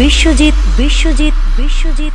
Biswajit Biswajit Biswajit.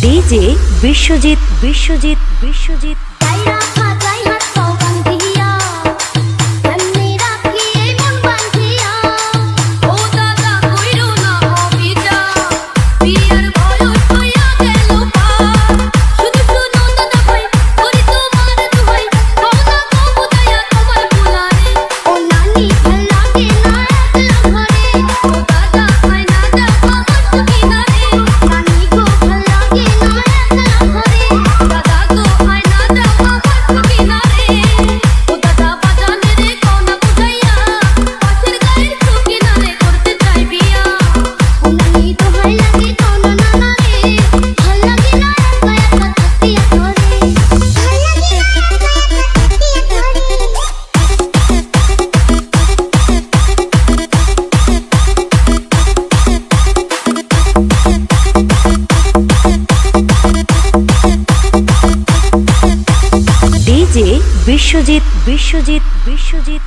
DJ Biswajit Biswajit Biswajit Biswajit Biswajit Biswajit